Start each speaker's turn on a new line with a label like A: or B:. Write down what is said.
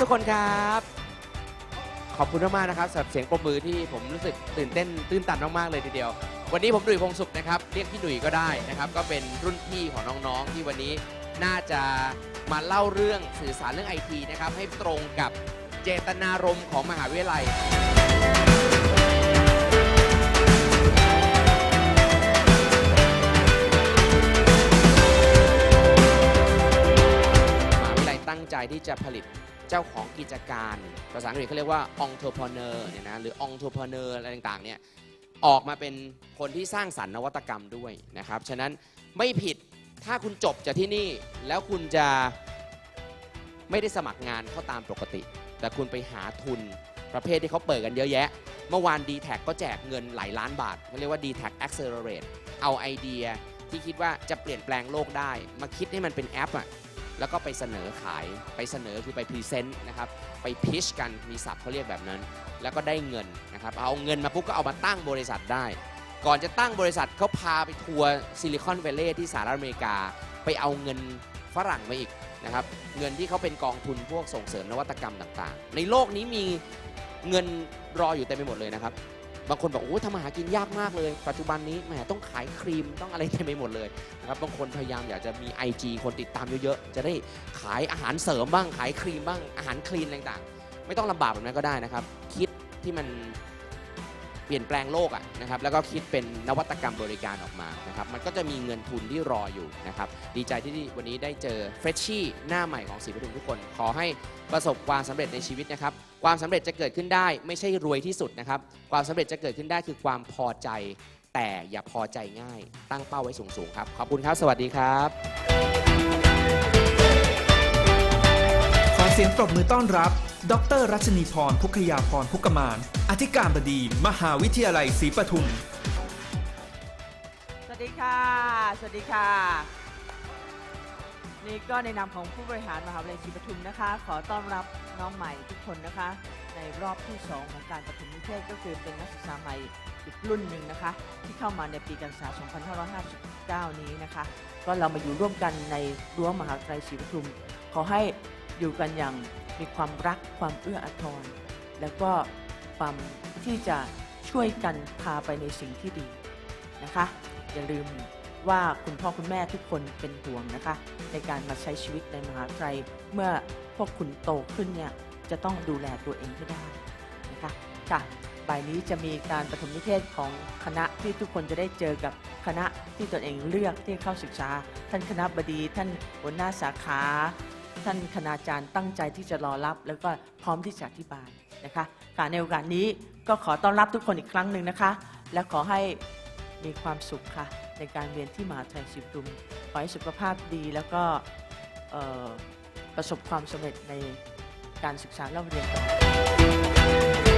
A: ทุกคนครับ ขอบคุณมากๆนะครับสำหรับเสียงปรบมือที่ผมรู้สึกตื่นเต้นตื้นตันมากๆเลยทีเดียว วันนี้ผมดุยพงศุขนะครับเรียกพี่หนุ่ยก็ได้นะครับ ก็เป็นรุ่นพี่ของน้องๆที่วันนี้น่าจะมาเล่าเรื่องสื่อสารเรื่องไอทีนะครับให้ตรงกับเจตนารมณ์ของมหาวิทยาลัย มหาวิทยาลัยตั้งใจที่จะผลิต เจ้าของกิจการ ภาษาอังกฤษเขาเรียกว่า entrepreneur เนี่ยนะหรือ entrepreneur อะไรต่างๆเนี่ยออกมาเป็นคนที่สร้างสรรค์นวัตกรรมด้วยนะครับ ฉะนั้นไม่ผิดถ้าคุณจบจากที่นี่แล้วคุณจะไม่ได้สมัครงานเข้าตามปกติ แต่คุณไปหาทุนประเภทที่เขาเปิดกันเยอะแยะ เมื่อวาน d t แทก็แจกเงินหลายล้านบาทเขาเรียกว่า d t แท Accelerate เอาไอเดียที่คิดว่าจะเปลี่ยนแปลงโลกได้ มาคิดให้มันเป็นแอปอะ แล้วก็ไปเสนอขายไปเสนอคือไปพรีเซนต์นะครับไปพิชกันมีศัพท์เขาเรียกแบบนั้น แล้วก็ได้เงินนะครับเอาเงินมาปุ๊บก็เอามาตั้งบริษัทได้ ก่อนจะตั้งบริษัทเขาพาไปทัวร์ซิลิคอน v วล l ์ที่สหรัฐอเมริกา ไปเอาเงินฝรั่งมาอีกนะครับเงินที่เขาเป็นกองทุนพวกส่งเสริมนวัตกรรมต่างๆ ในโลกนี้มีเงินรออยู่เต็มไปหมดเลยนะครับ บางคนบอกโอ้ทำมาหากินยากมากเลย ปัจจุบันนี้แหมต้องขายครีมต้องอะไรเต็มไปหมดเลยนะครับบางคนพยายามอยากจะมี IG คนติดตามเยอะๆ จะได้ขายอาหารเสริมบ้างขายครีมบ้างอาหารคลีนต่างๆ ไม่ต้องลำบากแบบนั้นก็ได้นะครับ คิดที่มัน เปลี่ยนแปลงโลกอะนะครับแล้วก็คิดเป็นนวัตกรรมบริการออกมานะครับมันก็จะมีเงินทุนที่รออยู่นะครับดีใจที่วันนี้ได้เจอเฟรชชี่หน้าใหม่ของศรีปทุมทุกคน ขอให้ประสบความสำเร็จในชีวิตนะครับความสำเร็จจะเกิดขึ้นได้ ไม่ใช่รวยที่สุดนะครับความสำเร็จจะเกิดขึ้นได้คือความพอใจ แต่อย่าพอใจง่าย ตั้งเป้าไว้สูงๆครับขอบคุณครับ สวัสดีครับ
B: ขอเสียงปรบมือต้อนรับ ดรรัชนีพร พุกยาพร พุกมาน ธิการบดี มหาวิทยาลัยศรีปทุม
C: สวัสดีค่ะ สวัสดีค่ะ นี่ก็ในนามของผู้บริหารมหาวิทยาลัยศรีปทุมนะคะ ขอต้อนรับน้องใหม่ทุกคนนะคะ ในรอบที่ 2 ของการประถมนิเทศก็คือเป็นนักศึกษาใหม่อีกรุ่นหนึ่งนะคะ ที่เข้ามาในปีการศึกษา 2559 นี้นะคะ ก็เรามาอยู่ร่วมกันในรั้วมหาวิทยาลัยศรีปทุม ขอให้อยู่กันอย่างมีความรักความเอื้ออาทร แล้วก็ ความที่จะช่วยกันพาไปในสิ่งที่ดีนะคะ อย่าลืมว่าคุณพ่อคุณแม่ทุกคนเป็นห่วงนะคะ ในการมาใช้ชีวิตในมหาวิทยาลัยเมื่อพวกคุณโตขึ้นเนี่ยจะต้องดูแลตัวเองให้ได้นะคะค่ะบ่ายนี้จะมีการประถมนิเทศของคณะที่ทุกคนจะได้เจอกับคณะที่ตนเองเลือกที่เข้าศึกษา ท่านคณะบดีท่านหัวหน้าสาขา ท่านคณาจารย์ตั้งใจที่จะรอรับ แล้วก็พร้อมที่จะอธิบาย นะคะค่ะในโอกาสนี้ก็ขอต้อนรับทุกคนอีกครั้งหนึ่งนะคะ และขอให้มีความสุขค่ะ ในการเรียนที่มหาวิทยาลัยศิริปทุมขอให้สุขภาพดีแล้วก็ประสบความสำเร็จในการศึกษาเล่าเรียนต่อ